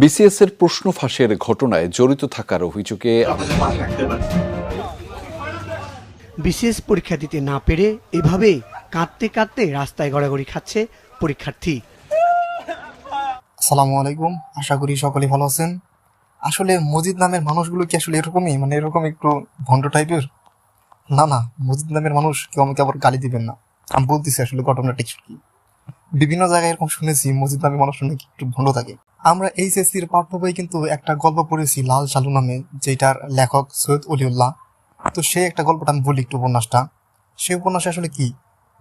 BCS এর প্রশ্ন ফাঁসের ঘটনায় জড়িত থাকার অভিযোগে বিসিএস পরীক্ষা দিতে না পেরে এভাবে কাঁদতে কাঁদতে রাস্তায় গড়াগড়ি খাচ্ছে পরীক্ষার্থী। আসসালামু আলাইকুম। আশা করি সকলে ভালো আছেন। আসলে মজিদ নামের মানুষগুলো কি আসলে এরকমই? মানে এরকম একটু ভণ্ড টাইপের না না মজিদ নামের মানুষ কেউ আমাকে আবার গালি দিবেন না। আমি বলতেছি আসলে ঘটনাটা কি? বিভিন্ন জায়গায় এরকম শুনেছি, মসজিদ নামের মানুষ নাকি একটু ভণ্ড থাকে। আমরা এইচএসসির পাঠ্য বই কিন্তু একটা গল্প পড়েছি, লাল শালু নামে যেটার লেখক সৈয়দ অলিউল্লাহ। তো সেই একটা গল্পটা আমি বলি একটু উপন্যাসটা। সেই উপন্যাসে আসলে কি?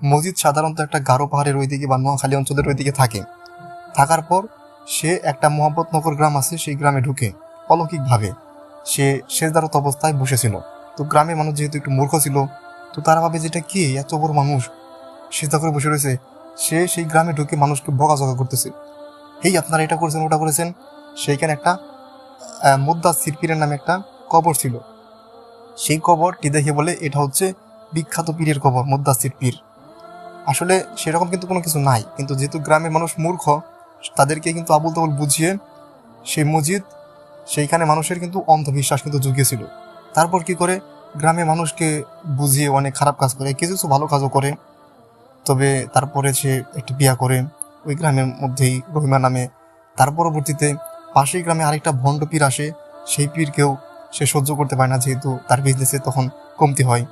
মসজিদ সাধারণত একটা গারো পাহাড়ের ওইদিকে বা নোয়াখালী অঞ্চলের ওইদিকে থাকে। থাকার পর সে একটা মোহাম্মদনগর গ্রাম আছে, সেই গ্রামে ঢুকে অলৌকিকভাবে সে শেষদারত অবস্থায় বসেছিল। তো গ্রামের মানুষ যেহেতু একটু মূর্খ ছিল, তো তারা ভাবে যেটা কি? এত বড় মানুষ। সিদ্ধা করে বসে রয়েছে সে সেই গ্রামে ঢুকে মানুষকে বকাঝকা করতেছে। এই আপনারা এটা করেছেন, ওটা করেছেন। সেইখানে একটা মুদ্দাসির পীরের নামে একটা কবর ছিল। সেই কবরটি দেখে বলে, এটা হচ্ছে বিখ্যাত পীরের কবর মুদ্দাসির পীর আসলে সেরকম কিন্তু কোনো কিছু নাই। কিন্তু যেহেতু গ্রামের মানুষ মূর্খ, তাদেরকে কিন্তু আবুল তাবুল বুঝিয়ে সেই মসজিদ, সেইখানে মানুষের কিন্তু অন্ধবিশ্বাস কিন্তু জুগিয়েছিল। তারপর কি করে গ্রামে মানুষকে বুঝিয়ে অনেক খারাপ কাজ করে, কিছু কিছু ভালো কাজও করে। তবে তারপরে সে একটি বিয়া করে ওই গ্রামের মধ্যেই রহিমা নামে। তার পরবর্তীতে পাশেই গ্রামে আরেকটা ভণ্ড পীর আসে। সেই পীরকেও সে সহ্য করতে পারে না যেহেতু তার বিজনেসে তখন কমতি হয়।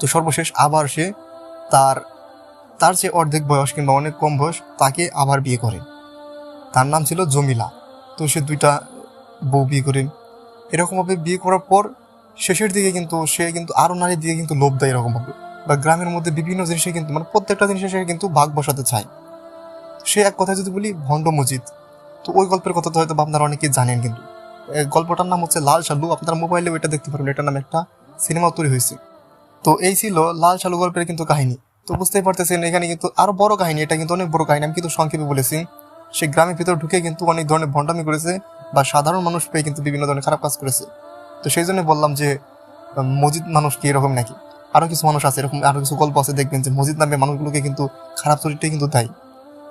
তো সর্বশেষ আবার সে তার তার যে অর্ধেক বয়স কিংবা অনেক কম বয়স, তাকে আবার বিয়ে করে। তার নাম ছিল জমিলা। তো সে দুইটা বউ বিয়ে করে। এরকমভাবে বিয়ে করার পর শেষের দিকে কিন্তু সে কিন্তু আরও নারীর দিকে কিন্তু লোভ দেয় এরকমভাবে। বা গ্রামের মধ্যে বিভিন্ন জিনিসে কিন্তু মানে প্রত্যেকটা জিনিসে সে কিন্তু ভাগ বসাতে চায়। সে এক কথায় যদি বলি, ভণ্ড মজিদ। তো ওই গল্পের কথা তো হয়তো আপনারা অনেকেই জানেন কিন্তু। গল্পটার নাম হচ্ছে লাল শালু। আপনার মোবাইলে ওইটা দেখতে পারবেন, এটার নামে একটা সিনেমা তৈরি হয়েছে। তো এই ছিল লাল শালু গল্পের কিন্তু কাহিনী। তো বুঝতেই পারতেছেন, এখানে কিন্তু আরও বড় কাহিনী, এটা কিন্তু অনেক বড় কাহিনী, আমি কিন্তু সংক্ষেপে বলেছি। সে গ্রামের ভিতর ঢুকে কিন্তু অনেক ধরনের ভণ্ডামি করেছে বা সাধারণ মানুষ পেয়ে কিন্তু বিভিন্ন ধরনের খারাপ কাজ করেছে। তো সেই জন্য বললাম যে, মজিদ মানুষ কি এরকম নাকি? আরও কিছু মানুষ আছে, এরকম আরও কিছু গল্প আছে, দেখবেন যে মসজিদ নামের মানুষগুলোকে কিন্তু খারাপ চরিত্রে কিন্তু দেয়।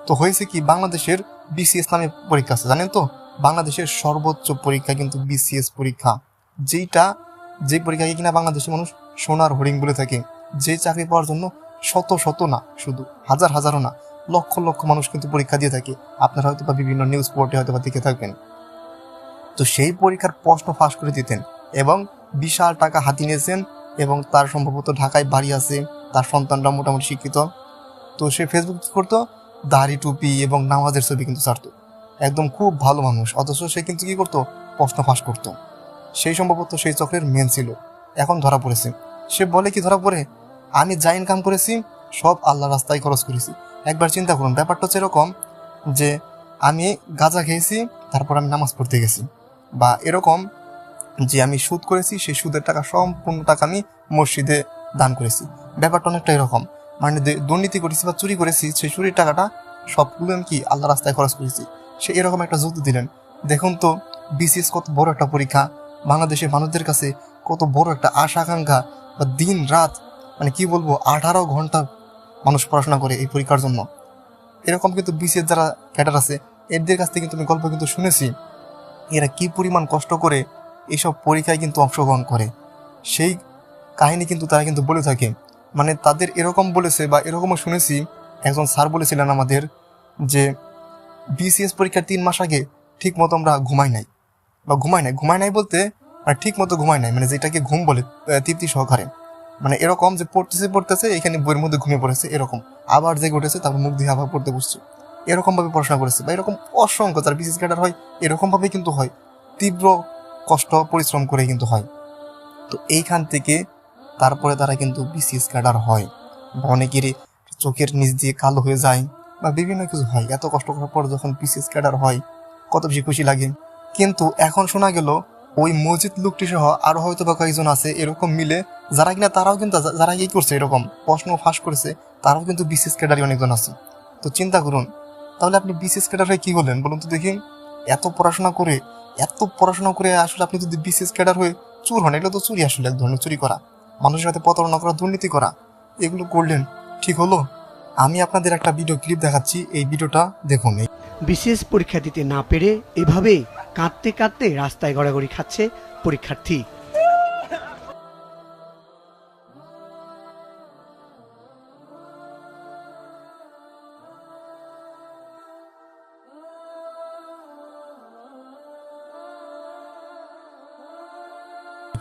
তো হয়েছে কি, বাংলাদেশের বিসিএস নামে পরীক্ষা আছে, জানেন তো? বাংলাদেশের সর্বোচ্চ পরীক্ষা কিন্তু বিসিএস পরীক্ষা। যেইটা যে পরীক্ষাকে কিনা বাংলাদেশের মানুষ সোনার হরিং বলে থাকে, যে চাকরি পাওয়ার জন্য শত শত না, শুধু হাজার হাজারও না, লক্ষ লক্ষ মানুষ কিন্তু পরীক্ষা দিয়ে থাকে। আপনারা হয়তো বা বিভিন্ন নিউজ পোর্টে হয়তো বা দেখে থাকবেন। তো সেই পরীক্ষার প্রশ্ন ফাঁস করে দিতেন এবং বিশাল টাকা হাতিয়ে নিয়েছেন এবং তার সম্ভবত ঢাকায় বাড়ি আছে, তার সন্তানরা মোটামুটি শিক্ষিত। তো সে ফেসবুক কি করতো, দাড়ি, টুপি এবং নামাজের ছবি কিন্তু ছাড়তো। একদম খুব ভালো মানুষ, অথচ সে কিন্তু কি করতো, প্রশ্ন ফাঁস করতো। সেই সম্ভবত সেই চক্রের মেন ছিল। এখন ধরা পড়েছে। সে বলে কি ধরা পড়ে? আমি যা ইনকাম করেছি, সব আল্লাহ রাস্তায় খরচ করেছি। একবার চিন্তা করুন, ব্যাপারটা হচ্ছে এরকম যে, আমি গাঁজা খেয়েছি, তারপর আমি নামাজ পড়তে গেছি। বা এরকম যে আমি সুদ করেছি, সেই সুদের টাকা, সম্পূর্ণ টাকা আমি মসজিদে দান করেছি। ব্যাপারটা অনেকটা এরকম। মানে দুর্নীতি করেছি বা চুরি করেছি, সেই চুরির টাকাটা সবগুলো আমি কি আল্লাহ রাস্তায় খরচ করেছি? সে এরকম একটা যুক্তি দিলেন। দেখুন তো, বিসিএস কত বড় একটা পরীক্ষা। বাংলাদেশের মানুষদের কাছে কত বড় একটা আশা আকাঙ্ক্ষা বা দিন রাত মানে কি বলব, আঠারো ঘণ্টা মানুষ পড়াশোনা করে এই পরীক্ষার জন্য। এরকম কিন্তু বিসিএস যারা ক্যাডার আছে, এদের কাছ থেকে কিন্তু আমি গল্প কিন্তু শুনেছি। এরা কি পরিমাণ কষ্ট করে এইসব পরীক্ষায় কিন্তু অংশগ্রহণ করে। সেই কাহিনী কিন্তু তারা কিন্তু বলে থাকে। মানে তাদের এরকম বলেছে বা এরকমও শুনেছি, একজন স্যার বলেছিলেন আমাদের যে বিসিএস পরীক্ষার তিন মাস আগে ঠিক মতো আমরা ঘুমাই নাই। বা ঘুমাই নাই ঘুমাই নাই বলতে মানে ঠিক মতো ঘুমাই নাই মানে যেটাকে ঘুম বলে তৃপ্তি সহকারে। মানে এরকম যে পড়তেছে পড়তেছে, এখানে বইয়ের মধ্যে ঘুমিয়ে পড়েছে, এরকম। আবার জেগে উঠেছে তারপর মুখ দিয়ে আবার পড়তে বসছে। এরকমভাবে পড়াশোনা করেছে। বা এরকম অসংখ্য তার বিসিএস ক্যাডার হয় এরকম ভাবে কিন্তু হয়। তীব্র কষ্ট, পরিশ্রম করে কিন্তু হয়। তো এইখান থেকে তারপরে তারা কিন্তু বিসিএস ক্যাডার হয় বা অনেকেরই চোখের নিচ দিয়ে কালো হয়ে যায় বা বিভিন্ন কিছু হয়। এত কষ্ট করার পর যখন বিসিএস ক্যাডার হয়, কত বেশি খুশি লাগে। কিন্তু এখন শোনা গেল, ওই মসজিদ লোকটি সহ আরও হয়তো বা কয়েকজন আছে এরকম মিলে, যারা কিনা তারাও কিন্তু, যারা এই করছে এরকম প্রশ্ন ফাঁস করেছে, তারাও কিন্তু বিসিএস ক্যাডারই অনেকজন আছে। তো চিন্তা করুন, তাহলে আপনি বিসিএস ক্যাডার হয়ে কি হলেন বলুন তো দেখি। এত পড়াশোনা করে এত পড়াশোনা করে আসলে আপনি যদি বিশেষ ক্যাডার হয়ে চুর হন, এগুলো তো চুরি আসলে এক ধরনের চুরি করা। মানুষের সাথে প্রতারণা করা, দুর্নীতি করা, এগুলো করলেন, ঠিক হলো? আমি আপনাদের একটা ভিডিও ক্লিপ দেখাচ্ছি, এই ভিডিওটা দেখুন। বিশেষ পরীক্ষা দিতে না পেরে এভাবে কাঁদতে কাঁদতে রাস্তায় গড়াগড়ি খাচ্ছে পরীক্ষার্থী।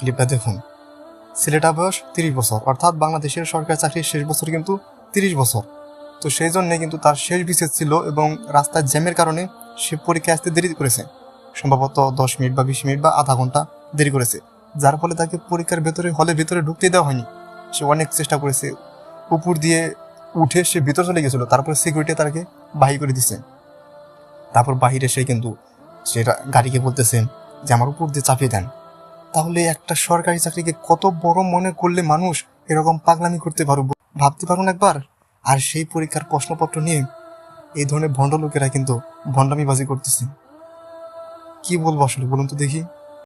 ক্লিপটা দেখুন। ছেলেটা বয়স তিরিশ বছর, অর্থাৎ বাংলাদেশের সরকারি চাকরির শেষ বছর কিন্তু তিরিশ বছর। তো সেই জন্যে কিন্তু তার শেষ বিশেষ ছিল এবং রাস্তার জ্যামের কারণে সে পরীক্ষায় আসতে দেরি করেছে। সম্ভবত দশ মিনিট বা বিশ মিনিট বা আধা ঘণ্টা দেরি করেছে, যার ফলে তাকে পরীক্ষার ভেতরে, হলের ভেতরে ঢুকতে দেওয়া হয়নি। সে অনেক চেষ্টা করেছে। উপর দিয়ে উঠে সে ভিতর চলে গেছিল তারপরে সিকিউরিটি তাকে বাহির করে দিছে। তারপর বাহিরে সে কিন্তু সেটা গাড়িকে বলতেছে যে, আমার উপর দিয়ে চাপিয়ে দেন। তাহলে একটা সরকারি চাকরিকে কত বড় মনে করলে মানুষ এরকম পাগলামি করতে পারব ভাবতে পারুন একবার? আর সেই পরীক্ষার প্রশ্নপত্র নিয়ে এই ধরনের ভণ্ড লোকেরা কিন্তু ভণ্ডামিবাজি করতেছে। কি বলব আসলে? বলুন তো দেখি।